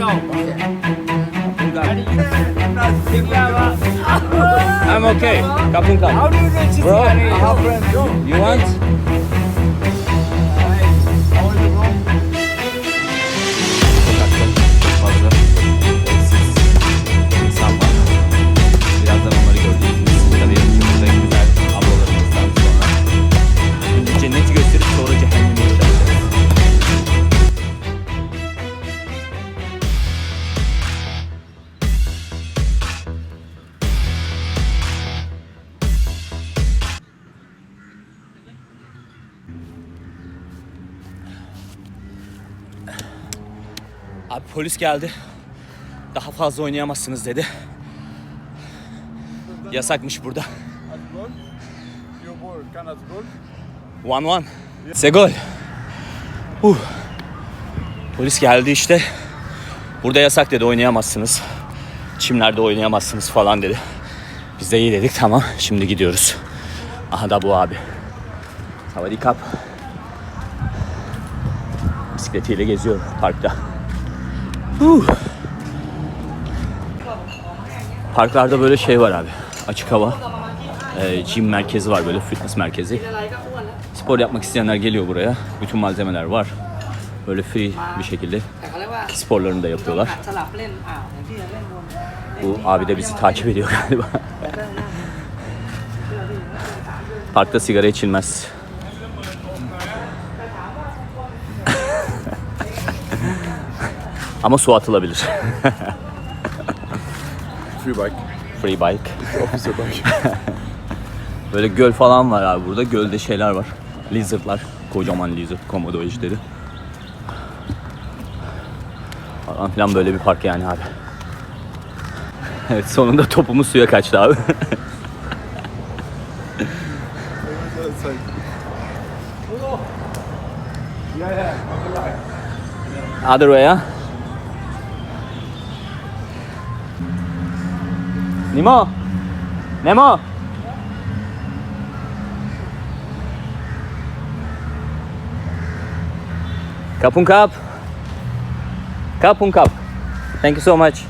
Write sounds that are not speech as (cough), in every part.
I'm okay. Kapun kap. How do you reach this Bro, area? I have friends. You want? Polis geldi. Daha fazla oynayamazsınız dedi. Yasakmış burada. One one. Segol. Uh. Polis geldi işte. Burada yasak dedi oynayamazsınız. Çimlerde oynayamazsınız falan dedi. Biz de iyi dedik tamam şimdi gidiyoruz. Aha da bu abi. Savadi kap. Bisikletiyle geziyor parkta. Huh. Parklarda böyle şey var abi. Açık hava. E, gym merkezi var böyle fitness merkezi. Spor yapmak isteyenler geliyor buraya. Bütün malzemeler var. Böyle free bir şekilde sporlarını da yapıyorlar. Bu abi de bizi takip ediyor galiba. (laughs) Parkta sigara içilmez. Ama su atılabilir. Free bike. Free bike. Officer bike. (laughs) Böyle göl falan var abi burada. Gölde şeyler var. Lizardlar. Kocaman lizard. Komodo ejderi. Falan filan böyle bir park yani abi. (laughs) Evet sonunda topumuz suya kaçtı abi. (laughs) Other way ha? Nemo? Nemo? Cup and cup. Cup and cup. Thank you so much.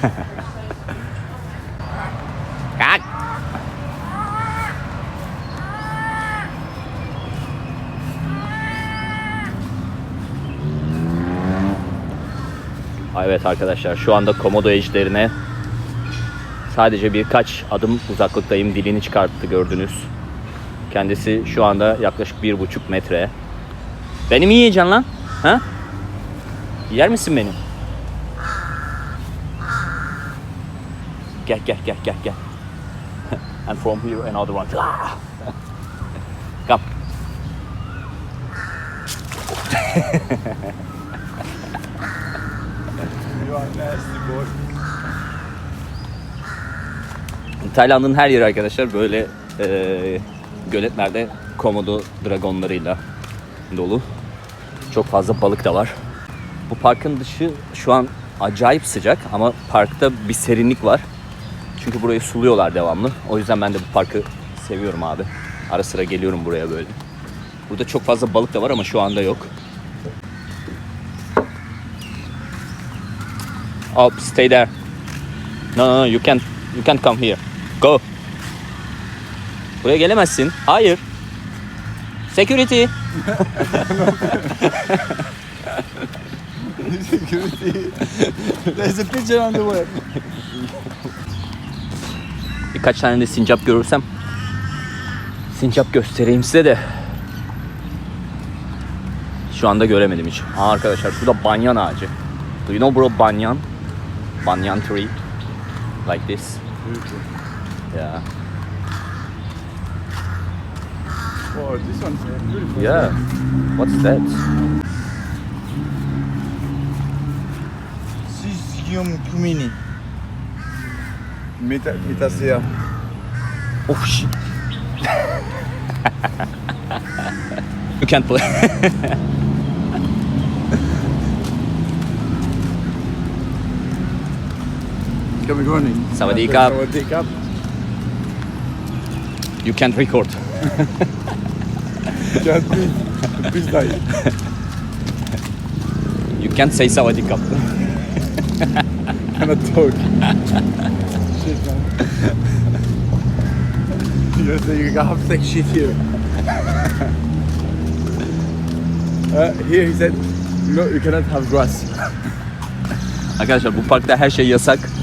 (laughs) Evet arkadaşlar şu anda komodo ejderine sadece birkaç adım uzaklıktayım. Dilini çıkarttı gördünüz. Kendisi şu anda yaklaşık bir buçuk metre. Beni mi yiyeceksin lan? Ha? Yer misin beni? Gel gel gel gel gel. (laughs) and from here another one. (laughs) Come. (laughs) Tayland'ın her yeri arkadaşlar böyle eee göletlerde komodo dragonlarıyla dolu. Çok fazla balık da var. Bu parkın dışı şu an acayip sıcak ama parkta bir serinlik var. Çünkü burayı suluyorlar devamlı. O yüzden ben de bu parkı seviyorum abi. Ara sıra geliyorum buraya böyle. Burada çok fazla balık da var ama şu anda yok. Oh, stay there. No, no, no, you can't, you can't come here. Go. Buraya gelemezsin. Hayır. Security. (laughs) Security. There's a pigeon on the way. Birkaç tane de sincap görürsem sincap göstereyim size de. Şu anda göremedim hiç. Aa, arkadaşlar şurada banyan ağacı. Do you know bro banyan? Banyan tree. Like this. Yeah. Oh, this one's beautiful. Yeah. What's that? Sisyum cumini. Meta, metasea. Oh shit. (laughs) you can't play. (laughs) Ska vi gå nu? Sawadee-krap. Sawadee-krap. You can't record. (laughs) Can't be. Please die. You can't say sawadee cup. (laughs) Cannot talk. shit man. (laughs) you say you have sex shit here. uh, here he said, no, you cannot have grass. Arkadaşlar bu parkta her şey yasak.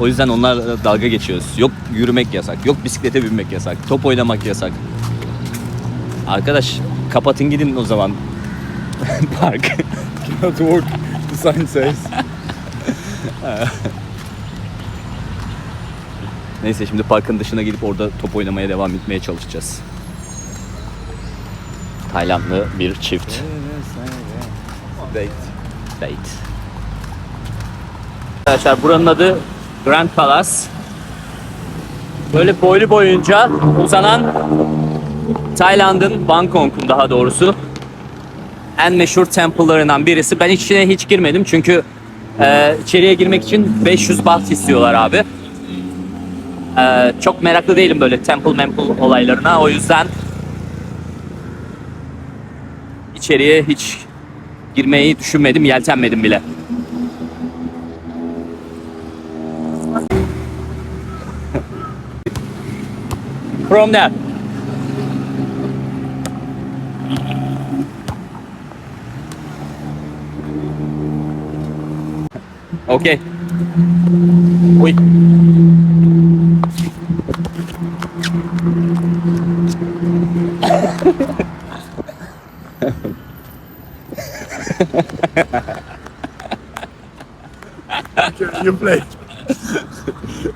O yüzden onlarla dalga geçiyoruz. Yok yürümek yasak, yok bisiklete binmek yasak, top oynamak yasak. Arkadaş kapatın gidin o zaman (laughs) park. Cannot walk. The sign says. Neyse şimdi parkın dışına gidip orada top oynamaya devam etmeye çalışacağız. Taylandlı bir çift Date. date. Arkadaşlar buranın adı Grand Palace. Böyle boylu boyunca uzanan Tayland'ın Bangkok'un daha doğrusu en meşhur temple'larından birisi. Ben içine hiç girmedim çünkü e, içeriye girmek için 500 baht istiyorlar abi. E, çok meraklı değilim böyle temple memple olaylarına. O yüzden içeriye hiç girmeyi düşünmedim, yeltenmedim bile. From there. Okay. Uy. You play.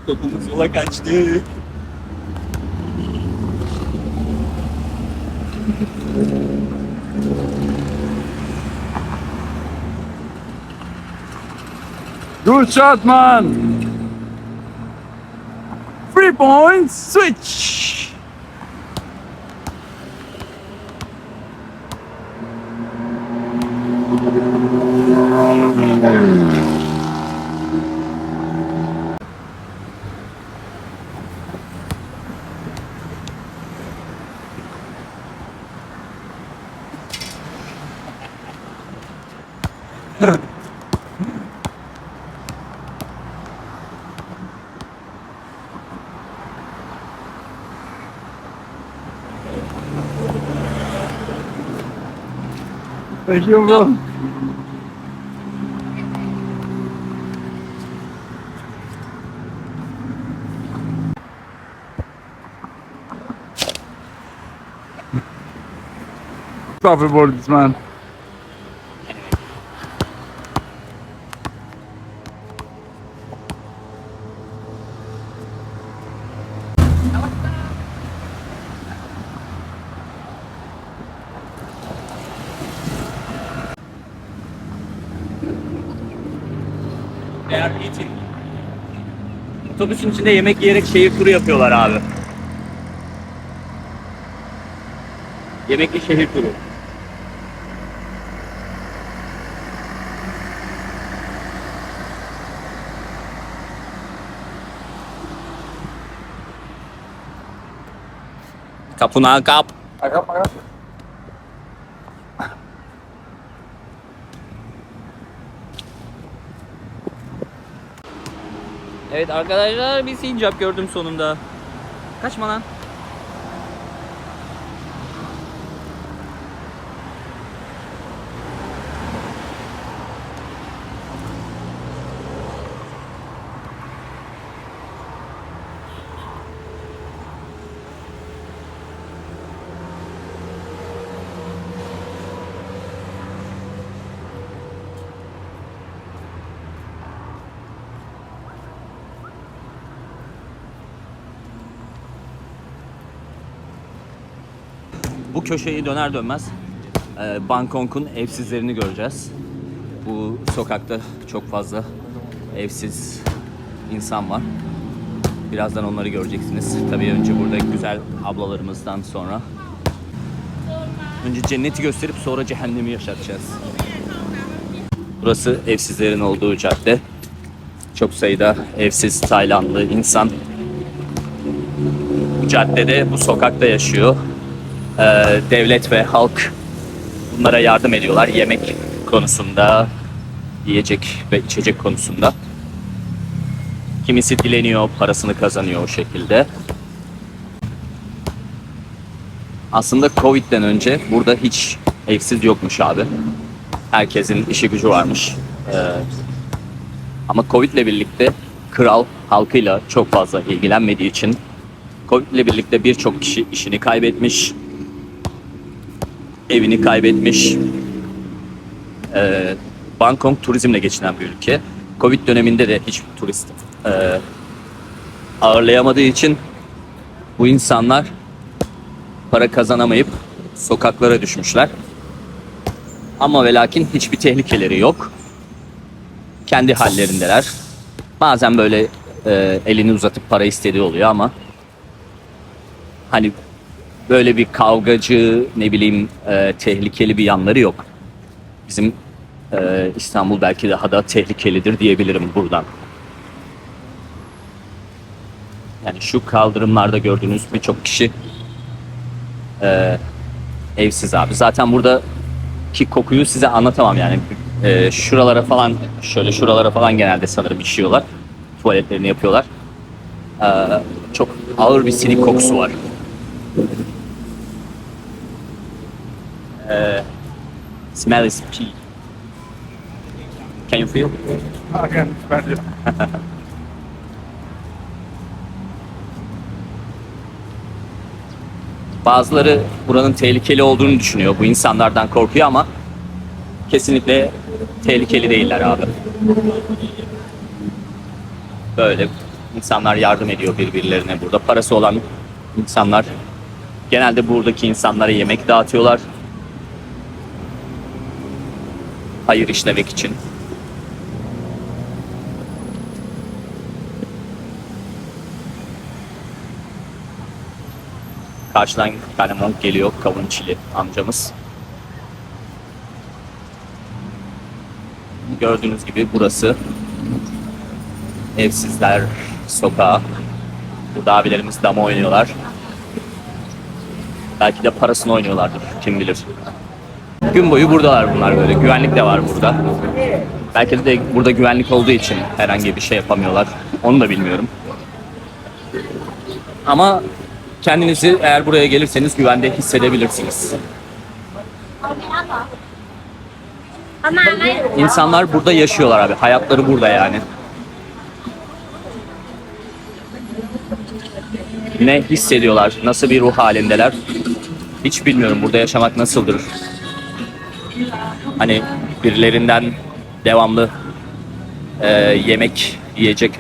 Topumuz yola kaçtı. Good shot, man. Three points. Switch. Thank you, bro. Bufferboard this man. Are eating. Otobüsün içinde yemek yiyerek şehir turu yapıyorlar abi. Yemekli şehir turu. Kapına kap. Agap, agap. Evet arkadaşlar bir sincap gördüm sonunda. Kaçma lan. Bu köşeyi döner dönmez e, Bangkok'un evsizlerini göreceğiz. Bu sokakta çok fazla evsiz insan var. Birazdan onları göreceksiniz. Tabii önce burada güzel ablalarımızdan sonra. Önce cenneti gösterip sonra cehennemi yaşatacağız. Burası evsizlerin olduğu cadde. çok sayıda evsiz Taylandlı insan bu caddede, bu sokakta yaşıyor. Ee, devlet ve halk bunlara yardım ediyorlar yemek konusunda, yiyecek ve içecek konusunda. Kimisi dileniyor, parasını kazanıyor o şekilde. Aslında Covid'den önce burada hiç evsiz yokmuş abi. Herkesin işi gücü varmış. Ee, ama Covid'le birlikte kral halkıyla çok fazla ilgilenmediği için Covid'le birlikte birçok kişi işini kaybetmiş, evini kaybetmiş. Ee, Bangkok turizmle geçinen bir ülke. Covid döneminde de hiç turist e, ağırlayamadığı için bu insanlar para kazanamayıp sokaklara düşmüşler. Ama ve lakin hiçbir tehlikeleri yok. Kendi hallerindeler. Bazen böyle e, elini uzatıp para istediği oluyor ama hani böyle bir kavgacı ne bileyim e, tehlikeli bir yanları yok. Bizim e, İstanbul belki daha da tehlikelidir diyebilirim buradan. Yani şu kaldırımlarda gördüğünüz birçok kişi e, evsiz abi. Zaten burada ki kokuyu size anlatamam yani. E, şuralara falan şöyle şuralara falan genelde sanırım işiyorlar. Tuvaletlerini yapıyorlar. E, çok ağır bir silik kokusu var. E, smell is pee. Can you feel? Hakan bence. (laughs) Bazıları buranın tehlikeli olduğunu düşünüyor. Bu insanlardan korkuyor ama kesinlikle tehlikeli değiller abi. Böyle insanlar yardım ediyor birbirlerine burada. Parası olan insanlar genelde buradaki insanlara yemek dağıtıyorlar. Hayır işlemek için. Karşıdan bir tane monk geliyor. Kavun çili amcamız. Gördüğünüz gibi burası Evsizler Sokağı. Burada abilerimiz dama oynuyorlar. Belki de parasını oynuyorlardır. Kim bilir. Gün boyu buradalar bunlar böyle. Güvenlik de var burada. Belki de burada güvenlik olduğu için herhangi bir şey yapamıyorlar. Onu da bilmiyorum. Ama kendinizi eğer buraya gelirseniz güvende hissedebilirsiniz. İnsanlar burada yaşıyorlar abi. Hayatları burada yani. Ne hissediyorlar? Nasıl bir ruh halindeler? Hiç bilmiyorum burada yaşamak nasıldır. Hani birilerinden devamlı e, yemek, yiyecek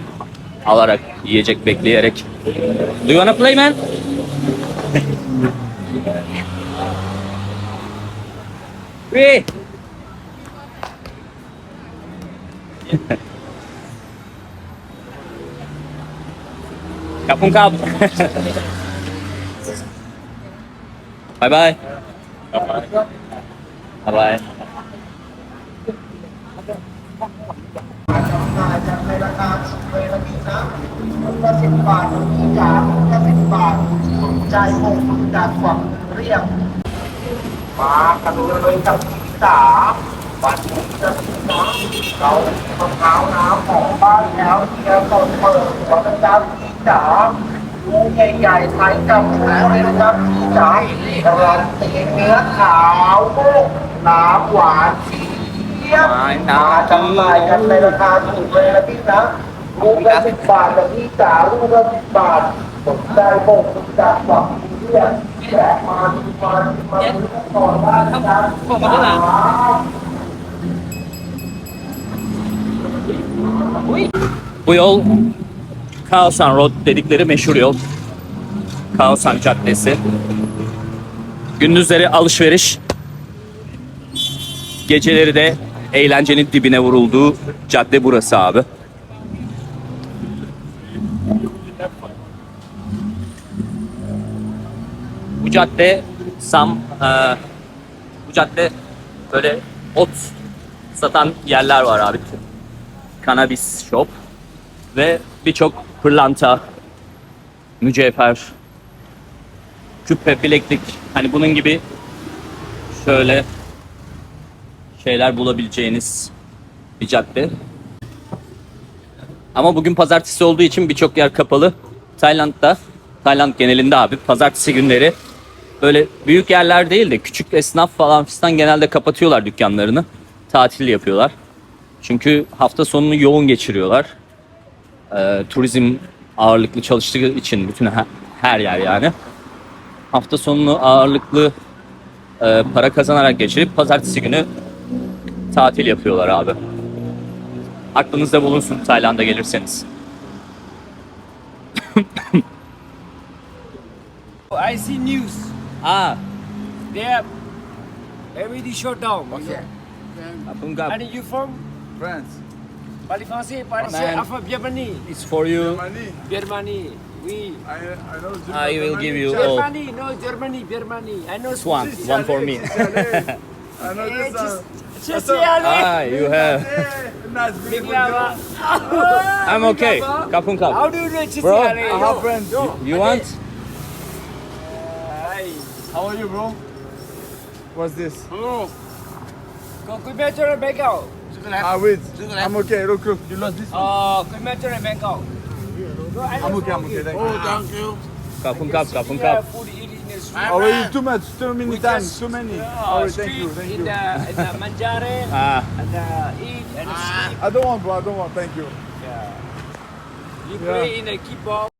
alarak, yiyecek bekleyerek. Do you wanna play man? Hey! Ơn không? bye bye. Bye bye. ละสิบบาทที่จานละสิบบาทสนใจหกจากฝั่งเรียกมากันเลยกับพี่จ๋าวันนี้จะมีน้ำเรามะพร้าวน้ำของบ้านแล้วเที่ยร์สดเปิดหัวนะจ๊ะพี่จ๋าลูกใหญ่ๆใช้กับหมูเลยนะจ๊ะพี่จ๋าการันตีเนื้อขาวนุ่ม น้ำหวานเจี๊ยบมาจำหน่ายกันในราคาถูกเลยนะพี่นะ ลูกละสิบบาทแต่พี่จ๋าลูกละสิบบาทสนใจโบกจากฝั่งเรียกแจกมามามาดูก่อนได้นะจ๊ะ ผมมาแล้วล่ะ Bu yol Kaosan Road dedikleri meşhur yol. Kaosan Caddesi. Gündüzleri alışveriş, geceleri de eğlencenin dibine vurulduğu cadde burası abi. Bu cadde Sam e, bu cadde böyle ot satan yerler var abi. Cannabis shop. Ve birçok pırlanta, mücevher, küpe, bileklik hani bunun gibi şöyle şeyler bulabileceğiniz bir cadde. Ama bugün pazartesi olduğu için birçok yer kapalı. Tayland'da, Tayland genelinde abi pazartesi günleri böyle büyük yerler değil de küçük esnaf falan fistan genelde kapatıyorlar dükkanlarını. Tatil yapıyorlar. Çünkü hafta sonunu yoğun geçiriyorlar. Ee, turizm ağırlıklı çalıştığı için bütün he- her yer yani. Hafta sonunu ağırlıklı e, para kazanarak geçirip pazartesi günü tatil yapıyorlar abi. Aklınızda bulunsun Tayland'a gelirseniz. I see news. Aa, They have already shut down. you know. Kapungap. And you from France. Parle français, parle enfin bienvenue. It's for you. Germany. Birmanie, oui. I, I know Germany. I will give you all. Birmanie, no Germany, Birmanie. I know one, one for me. (laughs) I know this one. Je sais aller. ah, you have. (laughs) Hey, nice Big beautiful lava. girl. I'm okay. Kapungap. How do you do it? Je sais Bro, aller. I have friends. You want? Aïe. How are you, bro? What's this? Còn combien tu as Bangkok? Ah, wait. I'm okay. Look, look. You lost this one. Oh, combien tu as Bangkok? I'm okay. I'm okay. Thank you. Oh, thank you. Kapungap, Yeah, kapungap. food eating in street. Oh, wait, too much. Too many We times. just- Too many. Yeah, Oh, wait, thank you. Thank in you. the in the manjare (laughs) Ah, and uh, eat and sleep. I don't want, bro. I don't want. Thank you. Yeah. You Yeah. play in a keyboard.